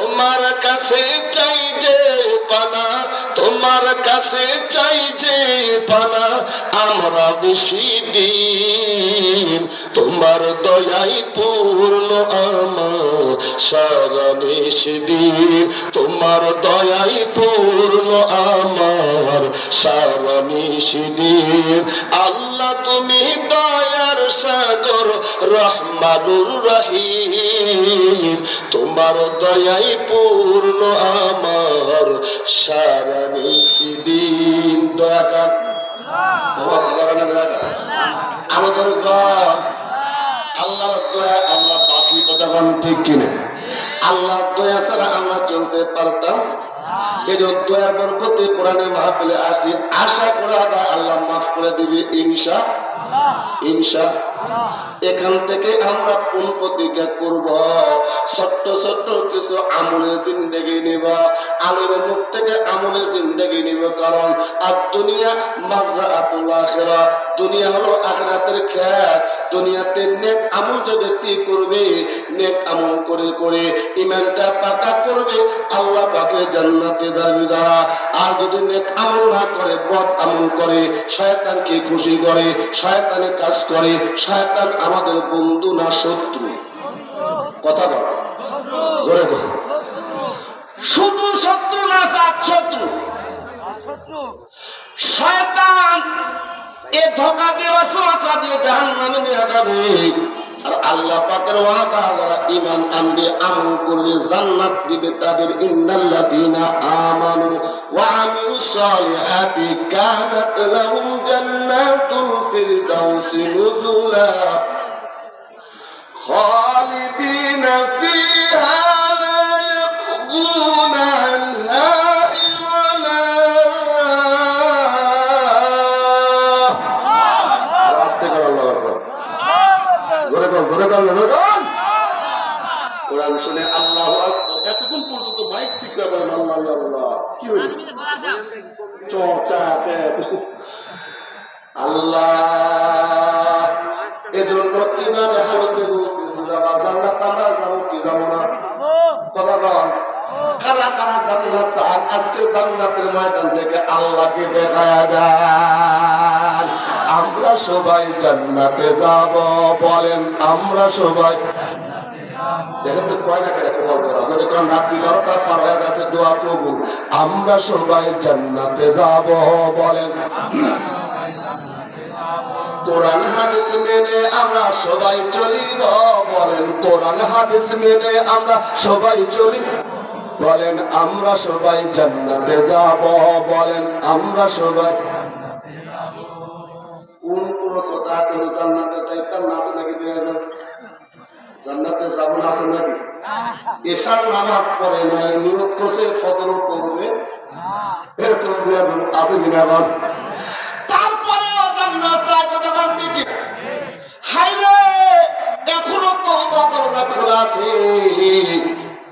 তোমার কাছে চাই যে পানা তোমার কাছে চাই যে পানা আমরা বেশি দিন তোমার দয়াই পূর্ণ আমার সারা দিন। তোমার দয়াই পূর্ণ আমার সারা দিন। আল্লাহ তুমি সাগর রহমানুর রহিম। তোমার দয়াই পূর্ণ আমার সারা দিন দয়া বলে কার। আমাদের দয়া বাসি কথা বলেন ঠিক কিনা? দয়া ছাড়া আমরা চলতে পারতাম। আশা করা আল্লাহ মাফ করে দিবে, ইনশা ইনশা এখান থেকে আমরা কোন প্রতিজ্ঞা করব? ছোট্ট ছোট্ট কিছু আমলের জিন্দগি নিব। আলেমের মুখ থেকে আমলের জিন্দগি নিব। কারণ আর দুনিয়া মাজা আতুল আখেরা। দুনিয়া হলো আখরাতের খ্যাত দুনিয়াতে নেক আমল যে ব্যক্তি করবে, নেক আমল করে করে ইমানটা পাকা করবে, আল্লাহ পাকে জান্নাতে যাবে দ্বারা আর যদি নেক আমল না করে, বদ আমল করে শয়তানকে খুশি করে? শয়তানে কাজ করে? শয়তান আমাদের বন্ধু না শত্রু? কথা বল। জোরে শুধু শত্রু না জাত শত্রু? শয়তান এ ধোকা দিয়ে দিয়ে জাহান নামে নিয়ে যাবে। আর আল্লাহ পাকের ওয়াদা, যারা আনবে, আমল করবে, জান্নাত দিবে, তাদের আমানু ওয়া আমিলুস সালিহাতি কানাত লাহুম জান্নাতুল নুজুলা। خالدين فيها لا يبغون عنها حولا আস্তে করে আল্লাহ আকবার ধরে কর ধরে কর ধরে কর কোরআন শুনে আল্লাহ এতক্ষণ পর্যন্ত মাইক ঠিক করে বলেন আল্লাহ আল্লাহ কি হইল চর্চা আল্লাহ এজন্য ইমানে হালতে বলতেছি বাবা আমরা কারা কারা আজকে জান্নাতের ময়দান থেকে আল্লাহকে দেখায় দেন। আমরা সবাই জান্নাতে যাব, বলেন আমরা সবাই। দেখেন তো কয়টা কেটে কবল করা রাত্রি বারোটা পার হয়ে গেছে, দোয়া আমরা সবাই জান্নাতে যাব, বলেন। কোরআন হাদিস মেনে আমরা সবাই চলিব, বলেন কোরআন হাদিস মেনে আমরা সবাই চলি বলেন, আমরা সবাই জান্নাতে যাব, বলেন আমরা সবাই। কোন কোন শ্রোতা আছে জান্নাতে না আছে নাকি জান্নাতে যাব না আছে নাকি? এশার নামাজ পড়ে নাই নিয়োগ করছে এরকম আছে কিনা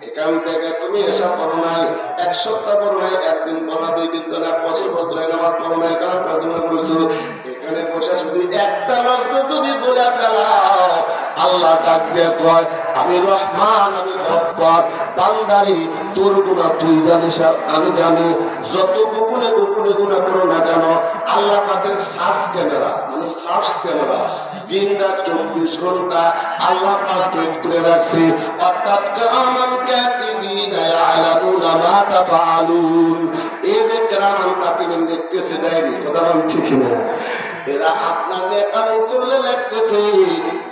এখান থেকে তুমি এসা করো নাই, এক সপ্তাহ করো নাই, একদিন করো না দুই দিন তো না পঁচিশ বছরে নামাজ পড়ো নাই, কারণ প্রার্থনা করছ। এখানে বসে শুধু একটা লফজ যদি বলে ফেলাও, আল্লাহ ডাক দিয়ে কয়, আমি রহমান, আমি গফফার, বান্দারি, তোর গুণা তুই জানিস, আমি জানি, যত গোপনে গোপনে গুণা করো না কেন, আল্লাহ পাকের সার্চ ক্যামেরা মানে সার্চ ক্যামেরা, দিন রাত চব্বিশ ঘণ্টা আল্লাহ পাক ঠিক করে রাখছে, অর্থাৎ কেরামান কাতিবিনা ইয়ালামুনা মা তাফআলুন। এই যে কেরামান কাতিবিন দেখতেছে ডায়েরি কথা বলেন ঠিক না এরা আপনার নেকাম করলে লিখতেছে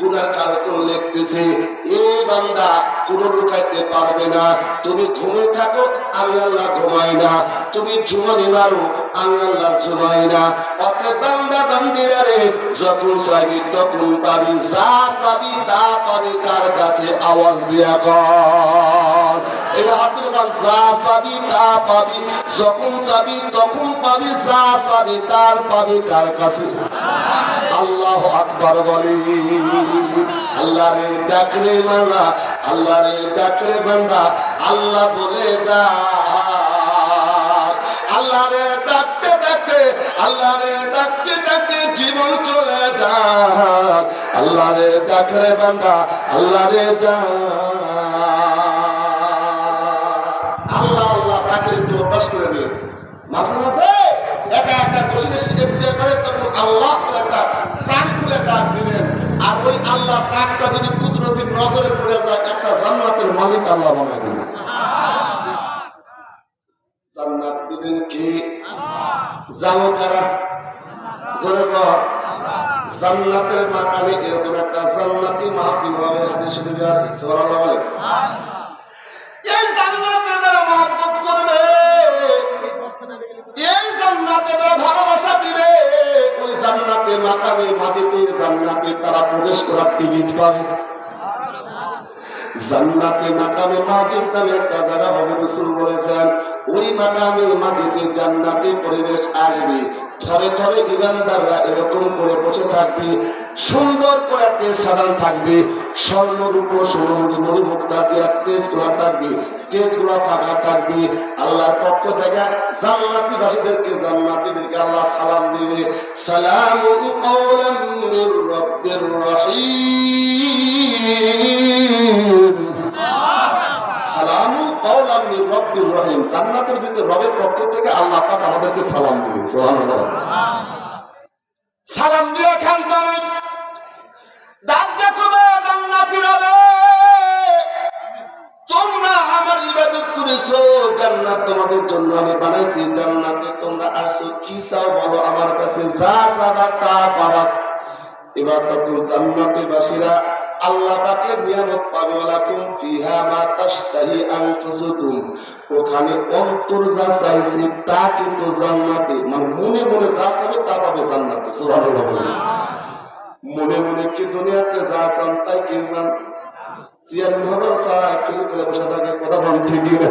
গুনার কার করে লিখতেছে। এ বান্দা কোন লুকাইতে পারবে না। তুমি ঘুমে থাকো, আমি আল্লাহ ঘুমাই না। তুমি ঝুমানি মারো, আমি আল্লাহ ঝুমাই না। অতএব বান্দা, বান্দিরা রে, যখন চাইবি তখন পাবি। যা চাবি, তা পাবি। কার কাছে? আওয়াজ দিয়া কর। এবার হাতের মান যা চাবি, তা পাবি। যখন চাবি, তখন পাবি। যা চাবি, তার পাবি। কার কাছে? আল্লাহ আকবার বলি। আল্লাহ রে ডাকরে মালা আল্লাহ রে ডাকরে বান্দা, আল্লাহ বলে ডাক আল্লাহ রে ডাকতে ডাকতে আল্লাহ রে ডাকতে ডাকতে জীবন চলে যাক আল্লাহ রে ডাকরে বান্দা আল্লাহ রে ডাক প্রকাশ করে নিয়ে। মাঝে মাঝে একা একা বসে বসে করে, তখন আল্লাহ একটা প্রাণ খুলে ডাক দিলেন। আর ওই আল্লাহ ডাকটা যদি কুদরতির নজরে পড়ে যায়, একটা জান্নাতের মালিক আল্লাহ বানায় দিলেন জান্নাত দিবেন কে? যাব কারা? জোরে জান্নাতের মাকানে এরকম একটা জান্নাতি মাহফিল হবে আছে, সুবহানাল্লাহ বলে। এই জান্নাতে যারা মহব্বত করবে, এই জান্নাতে যারা ভালোবাসা দিবে, ওই জান্নাতে মাকামে তারা প্রবেশ করার টিকিট পাবে। জান্নাতে মাকামে মাঝে নামে একটা জায়গা হবে রসুল বলেছেন, ওই মাকামে মাটিতে জান্নাতে পরিবেশ আসবে। ধরে থরে বিমানদাররা এরকম করে বসে থাকবে, সুন্দর করে একটা সাদান থাকবে দিয়ে তেজগুলা থাকবে তেজ ফাঁকা থাকবে। আল্লাহর পক্ষ থেকে জান্নাতি বাসীদেরকে জান্নাতিদেরকে আল্লাহ সালাম দিবে। সালাম কওলাম মির সালামুন কওলাম জান্নাতের ভিতর রবের পক্ষ থেকে আল্লাহ পাক আমাদেরকে সালাম দিবেন, সুবহানাল্লাহ। সালাম দিয়ে তোমরা আমার ইবাদত করেছ, জান্নাত তোমাদের জন্য তোমরা আসছো কি চাও বলো আমার কাছে? যা চাবা তা পাবা। এবার তখন জান্নাতে বাসীরা আল্লাহ পাকের নিয়ামত পাবে, ওয়ালাকুম ফিহা মা তাশতাহি আনফুসুকুম। ওখানে অন্তর যা চাইছে, তা কিন্তু জান্নাতে মানে মনে মনে যা চাইবে তা পাবে জান্নাতে, সুবহানাল্লাহ মনে মনে কি দুনিয়াতে যা চান তাই কিনলাম চেয়ারম্যান হবার চায় ফিল করে বসে থাকে কথা বলতে না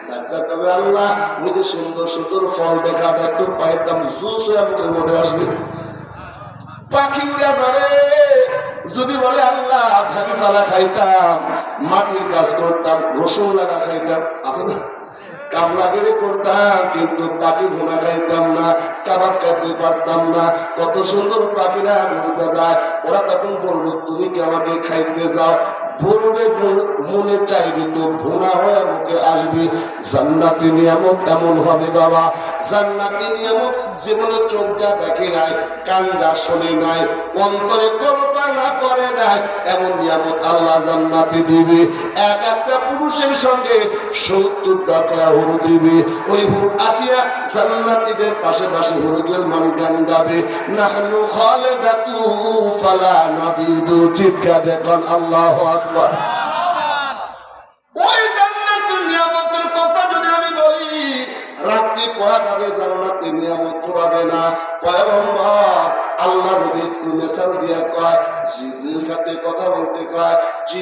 তবে আল্লাহ, ওই যে সুন্দর সুন্দর ফল একটু পায়ের দাম জুস হয়ে আসবে। পাখি উড়ে ধরে যদি বলে, আল্লাহ ধ্যান চালা খাইতাম, মাটির কাজ করতাম, রসুন লাগা খাইতাম। আছে না? কামলা বেড়ে করতাম, কিন্তু পাখি ভুনা খাইতাম না, কাবাব খাইতে পারতাম না। কত সুন্দর পাখিরা বলতে যায়। ওরা তখন বলব তুমি কি আমাকে খাইতে যাও? বলবে মন- চাইবে তো ভুনা হয়ে মুখে আসবে। জান্নাতি নিয়ামত এমন হবে বাবা। জান্নাতি নিয়ামত জীবনে চোখ যা দেখে নাই, কান যা শোনে নাই, অন্তরে কল্পনা করে নাই, এমন নিয়ামত আল্লাহ জান্নাতে দিবে। এক একটা পুরুষের সঙ্গে সত্তর টাকা হুরু দিবে। ওই হুর আসিয়া জান্নাতীদের পাশে পাশে মান গান গাবে। নাহনু ফালা চিৎকার আল্লাহ আকবার।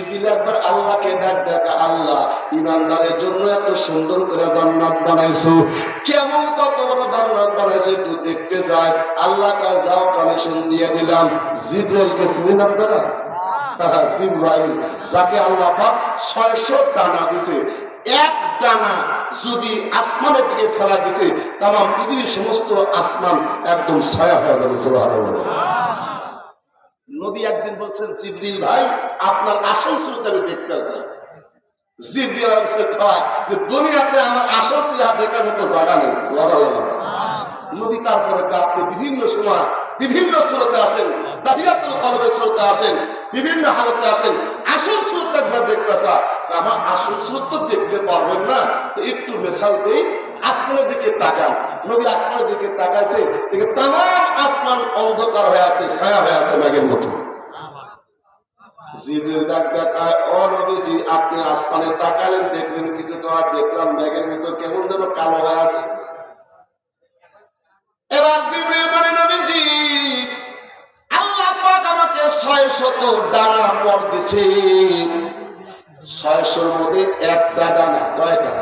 জিবরিল একবার আল্লাহকে ডাক দেখা আল্লাহ ইমানদারের জন্য এত সুন্দর করে জান্নাত বানাইছো। কেমন কত বড় জান্নাত বানাইছো একটু দেখতে যায় আল্লাহ কয় যাও দিয়ে দিলাম। জিবরাইলকে চিনেন আপনারা? জিব্রাইল যাকে আল্লাহ পাক 600 দানা দিছে। এক দানা যদি আসমানের দিকে ফেলা দিতে তাম পৃথিবীর সমস্ত আসমান একদম ছায়া হয়ে যাবে সুবহানাল্লাহ। নবী একদিন বলছেন, জিবরিল ভাই, আপনার আসল সুরত আমি দেখতে চাই জিবরিল কয় যে দুনিয়াতে আমার আসল দেখার মতো জায়গা নেই। নবী তারপরে আপনি বিভিন্ন সময় বিভিন্ন স্রোতে আসেন দাহিয়াতুল কলবের স্রোতে আসেন, বিভিন্ন হালতে আসেন, আসল স্রোত একবার দেখতে আসা। আমার আসল স্রোত তো দেখতে পারবেন না, তো একটু মেশাল দেই, আসমানের দিকে তাকান। নবী আসমানের দিকে তাকাইছে, দেখে তাম আসমান অন্ধকার হয়ে আছে, ছায়া হয়ে আছে ম্যাগের মতো আপনি আসমানে তাকালেন, দেখলেন আর দেখলাম মতো কেমন যেন কালো হয়ে আছে। এবার জিবরিল নবীজি, আল্লাহ ডানা পর দিছে। মধ্যে একটা ডানা, কয়টা?